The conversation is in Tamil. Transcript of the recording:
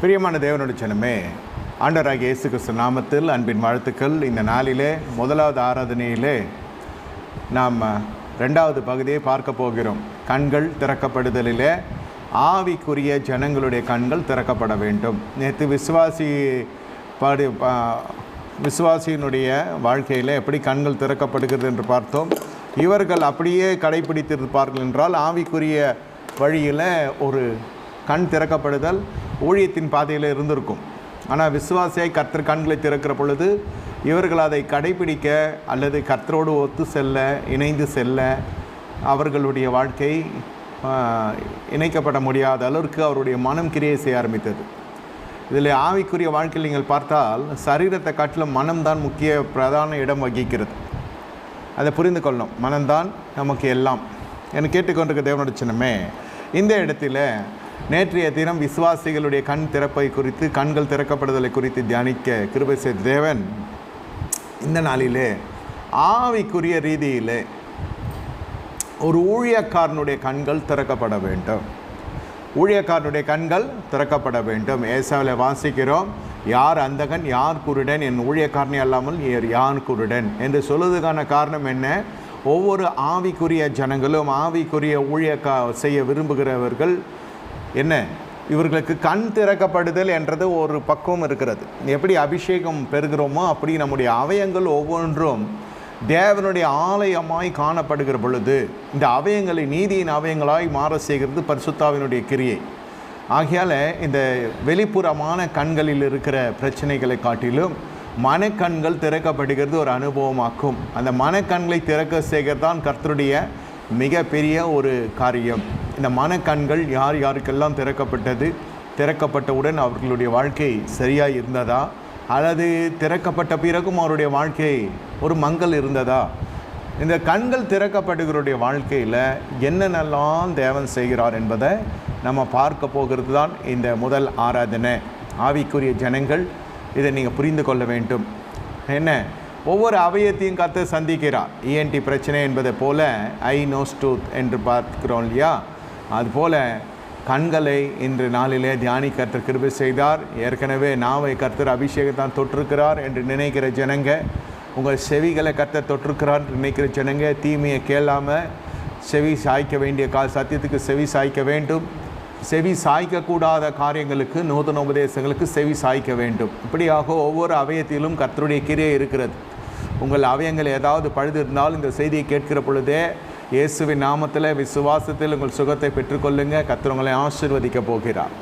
பிரியமான தேவனுடைய ஜனமே ஆண்டவராகிய இயேசு கிறிஸ்து நாமத்தில் அன்பின் வாழ்த்துக்கள். இந்த நாளிலே முதலாவது ஆராதனையிலே நாம் ரெண்டாவது பகுதியை பார்க்க போகிறோம். கண்கள் திறக்கப்படுதலிலே ஆவிக்குரிய ஜனங்களுடைய கண்கள் திறக்கப்பட வேண்டும். நேற்று விசுவாசி பாடு பா- விசுவாசியினுடைய வாழ்க்கையில் எப்படி கண்கள் திறக்கப்படுகிறது என்று பார்த்தோம். இவர்கள் அப்படியே கடைபிடித்திருப்பார்கள் என்றால் ஆவிக்குரிய வழியில் ஒரு கண் திறக்கப்படுதல் ஊழியத்தின் பாதையில் இருந்திருக்கும். ஆனால் விசுவாசியாய் கர்த்தர் கண்களை திறக்கிற பொழுது இவர்கள் அதை கடைபிடிக்க அல்லது கர்த்தரோடு ஒத்து செல்ல இணைந்து செல்ல அவர்களுடைய வாழ்க்கை இணைக்கப்பட முடியாத அளவிற்கு அவருடைய மனம் கிரியை செய்ய ஆரம்பித்தது. இதில் ஆவிக்குரிய வாழ்க்கையில் நீங்கள் பார்த்தால் சரீரத்தை காட்டிலும் மனம்தான் முக்கிய பிரதான இடம் வகிக்கிறது. அதை புரிந்து கொள்ளும் மனம்தான் நமக்கு எல்லாம். என கேட்டுக்கொண்டிருக்க தேவனோட சின்னமே இந்த இடத்துல நேற்றைய தினம் விசுவாசிகளுடைய கண் திறப்பை குறித்து கண்கள் திறக்கப்படுதலை குறித்து தியானிக்க கிருபை செய்த தேவன் இந்த நாளிலே ஆவிக்குரிய ரீதியிலே ஒரு ஊழியக்காரனுடைய கண்கள் திறக்கப்பட வேண்டும். ஊழியக்காரனுடைய கண்கள் திறக்கப்பட வேண்டும். ஏசாவில் வாசிக்கிறோம் யார் அந்தகன்? யார் குருடன்? என் ஊழியக்காரனே அல்லாமல் யார் குருடன்? என்று சொல்வதுக்கான காரணம் என்ன? ஒவ்வொரு ஆவிக்குரிய ஜனங்களும் ஆவிக்குரிய ஊழியக்கா செய்ய விரும்புகிறவர்கள் என்ன? இவர்களுக்கு கண் திறக்கப்படுதல் என்றது ஒரு பக்குவம் இருக்கிறது. எப்படி அபிஷேகம் பெறுகிறோமோ அப்படி நம்முடைய அவயங்கள் ஒவ்வொன்றும் தேவனுடைய ஆலயமாய் காணப்படுகிற பொழுது இந்த அவயங்களை நீதியின் அவயங்களாய் மாற செய்கிறது பரிசுத்தாவினுடைய கிரியை. ஆகையால் இந்த வெளிப்புறமான கண்களில் இருக்கிற பிரச்சனைகளை காட்டிலும் மனக்கண்கள் திறக்கப்படுகிறது ஒரு அனுபவமாக்கும். அந்த மனக்கண்களை திறக்க செய்கிறது தான் கர்த்தருடைய மிகப்பெரிய ஒரு காரியம். இந்த மனக்கண்கள் யார் யாருக்கெல்லாம் திறக்கப்பட்டது? திறக்கப்பட்டவுடன் அவர்களுடைய வாழ்க்கை சரியாக இருந்ததா? அல்லது திறக்கப்பட்ட பிறகும் அவருடைய வாழ்க்கை ஒரு மங்கள் இருந்ததா? இந்த கண்கள் திறக்கப்படுகிறோடைய வாழ்க்கையில் என்னென்னலாம் தேவன் செய்கிறார் என்பதை நம்ம பார்க்க போகிறது தான் இந்த முதல் ஆராதனை. ஆவிக்குரிய ஜனங்கள் இதை நீங்கள் புரிந்து கொள்ள வேண்டும். என்ன? ஒவ்வொரு அவயத்தையும் கற்று சந்திக்கிறார். இஎன்டி பிரச்சனை என்பதை போல ஐ நோஸ் டூத் என்று பார்க்கிறோம் இல்லையா? அதுபோல கண்களை இன்று நாளிலே தியானி கர்த்தர் கிருபை செய்தார். ஏற்கனவே நாவை கர்த்தர் அபிஷேகத்தான் தொற்றுக்கிறார் என்று நினைக்கிற ஜனங்க உங்கள் செவிகளை கர்த்தர் தொற்றுக்கிறார் என்று நினைக்கிற ஜனங்க தீமையை கேளாமல் செவி சாய்க்க வேண்டிய கால் சத்தியத்துக்கு செவி சாய்க்க வேண்டும். செவி சாய்க்கக்கூடாத காரியங்களுக்கு நூதன உபதேசங்களுக்கு செவி சாய்க்க வேண்டும். இப்படியாக ஒவ்வொரு அவயத்திலும் கர்த்தருடைய கிரியை இருக்கிறது. உங்கள் அவயங்கள் ஏதாவது பழுது இருந்தால் இந்த செய்தியை கேட்கிற பொழுதே இயேசுவின் நாமத்தில் விசுவாசத்தில் உங்கள் சுகத்தை பெற்றுக்கொள்ளுங்க. கர்த்தர் உங்களை போகிறார்.